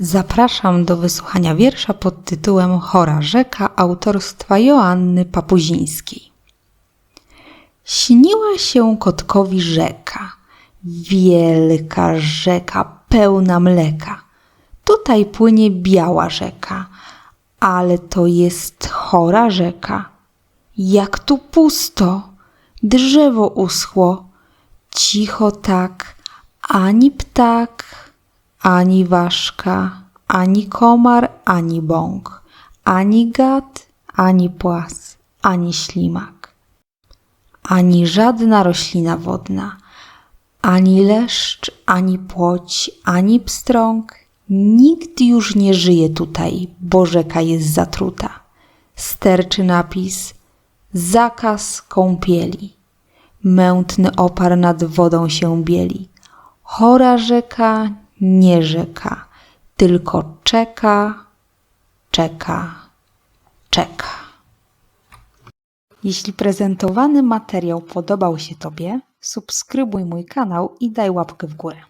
Zapraszam do wysłuchania wiersza pod tytułem Chora rzeka autorstwa Joanny Papuzińskiej. Śniła się kotkowi rzeka, wielka rzeka pełna mleka. Tutaj płynie biała rzeka, ale to jest chora rzeka. Jak tu pusto, drzewo uschło, cicho tak, ani ptak, ani ważka, ani komar, ani bąk, ani gad, ani płas, ani ślimak, ani żadna roślina wodna, ani leszcz, ani płoć, ani pstrąg. Nikt już nie żyje tutaj, bo rzeka jest zatruta. Sterczy napis zakaz kąpieli. Mętny opar nad wodą się bieli. Chora rzeka nie rzeka, tylko czeka, czeka, czeka. Jeśli prezentowany materiał podobał się Tobie, subskrybuj mój kanał i daj łapkę w górę.